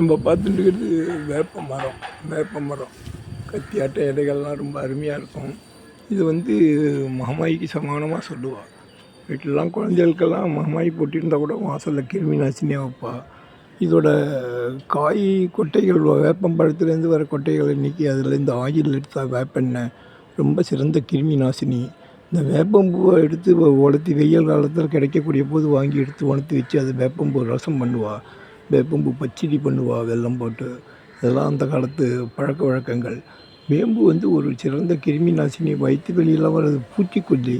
நம்ம பார்த்துட்டு இருக்கிறது வேப்ப மரம் வேப்ப மரம். கத்தியாட்ட இடைகள்லாம் ரொம்ப அருமையாக இருக்கும். இது வந்து மகமாய்க்கு சமானமாக சொல்லுவாள் வீட்டிலலாம் குழந்தைகளுக்கெல்லாம் மகமாயி போட்டிருந்தா கூட வாசலில் கிருமி நாசினியாக வைப்பா. இதோட காய் கொட்டைகள் வேப்பம்பழத்துலேருந்து வர கொட்டைகளை இன்றைக்கி அதுலேருந்து ஆயில் எடுத்தால் வேப்பெண்ணெய். ரொம்ப சிறந்த கிருமி நாசினி. இந்த வேப்பம்பூவை எடுத்து உலர்த்தி வெயில் காலத்தில் கிடைக்கக்கூடிய போது வாங்கி எடுத்து உணர்த்தி வச்சு அது வேப்பம்பூ ரசம் பண்ணுவாள் வேப்பம்பு பச்சடி பண்ணுவா வெல்லம் போட்டு. இதெல்லாம் அந்த காலத்து பழக்க வழக்கங்கள். வேம்பு வந்து ஒரு சிறந்த கிருமி நாசினி வயிற்று வெளியில் வர்றது பூச்சிக்கொல்லி.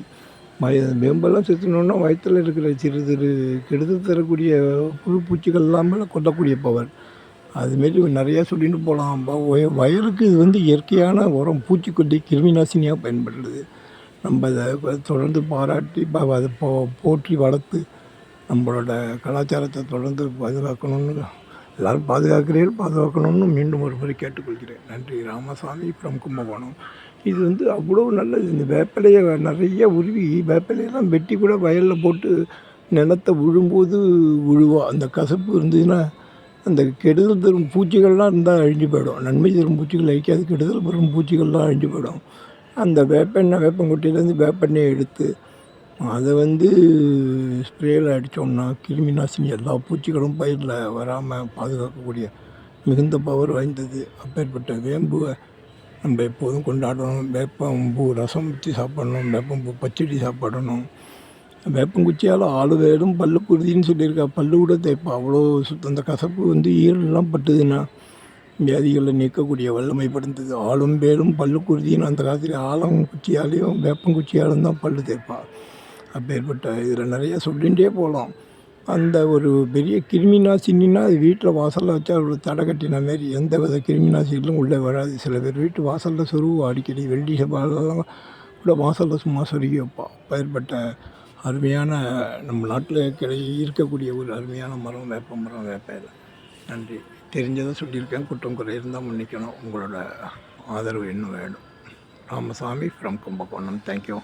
மய வேம்பெல்லாம் சுற்றணும்னா வயிற்றில் இருக்கிற சிறு சிறு கெடுதல் தரக்கூடிய புழு பூச்சிகள் எல்லாமே கொல்லக்கூடிய பவர். அதுமாரி நிறையா சொல்லிட்டு போகலாம் வயலுக்கு இது வந்து இயற்கையான உரம் பூச்சிக்கொல்லி கிருமி நாசினியாக பயன்படுறது நம்ம அதை தொடர்ந்து பாராட்டி அதை போ போற்றி வளர்த்து நம்மளோட கலாச்சாரத்தை தொடர்ந்து பாதுகாக்கணும்னு எல்லோரும் பாதுகாக்கிறீர்கள் பாதுகாக்கணும்னு மீண்டும் ஒரு முறை கேட்டுக்கொள்கிறேன். நன்றி. ராமசாமி ஃப்ரம் கும்பகோணம். இது வந்து அவ்வளோ நல்லது. இந்த வேப்பிலையை நிறைய உருவி வேப்பிலையெல்லாம் வெட்டி கூட வயலில் போட்டு நிலத்தை உழும்போது உழுவா அந்த கசப்பு இருந்ததுன்னா அந்த கெடுதல் தரும் பூச்சிகள்லாம் இருந்தால் அழிஞ்சு போயிடும். நன்மை தரும் பூச்சிகள் அழிக்காது கெடுதல் தரும் பூச்சிகள்லாம் அழிஞ்சு போயிடும். அந்த வேப்பெண்ணெய் வேப்பங்குட்டியிலேருந்து வேப்பெண்ணெயை எடுத்து அதை வந்து ஸ்ப்ரேயில் அடித்தோம்னா கிருமி நாசினி எல்லா பூச்சிகளும் பயிரில் வராமல் பாதுகாக்கக்கூடிய மிகுந்த பவர் வாய்ந்தது. அப்பேற்பட்ட வேம்புவை நம்ம எப்போதும் கொண்டாடணும். வேப்பம்பூ ரசம் வச்சு சாப்பிடணும். வேப்பம்பூ பச்சடி சாப்பிடணும். வேப்பங்குச்சியால் ஆளு வேடும் பல்லு குருதின்னு சொல்லியிருக்கா. பல்லு கூட தேய்ப்பா. அவ்வளோ சுத்தம். அந்த கசப்பு வந்து ஈரெல்லாம் பட்டுதுன்னா வியாதிகளை நீக்கக்கூடிய வல்லமை படுந்தது. ஆளும் பேரும் பல்லு குருதின்னு அந்த காலத்தில் ஆலங்குச்சியாலேயும் வேப்பங்குச்சியாலும் தான் பல்லு தேய்ப்பா. அப்பேற்பட்ட இதில் நிறைய சொல்லிகிட்டே போகலாம். அந்த ஒரு பெரிய கிருமி நாசினின்னா அது வீட்டில் வாசலில் வச்சா ஒரு தடை கட்டின மாரி எந்த வித கிருமிநாசிகளும் உள்ளே வராது. சில பேர் வீட்டு வாசலில் சொருவு அடிக்கடி வெள்ளி செவ்வாயெல்லாம் கூட வாசலில் சும்மா சொருகி வைப்பா பயிர்பட்ட அருமையான நம்ம நாட்டில் கிடை இருக்கக்கூடிய ஒரு அருமையான மரம் வேப்ப மரம் வேப்ப நன்றி. தெரிஞ்சதை சொல்லியிருக்கேன். குற்றம் குறை இருந்தால் மன்னிக்கணும். உங்களோட ஆதரவு இன்னும் வேணும். ராமசாமி ஃப்ரம் கும்பகோணம். தேங்க்யூ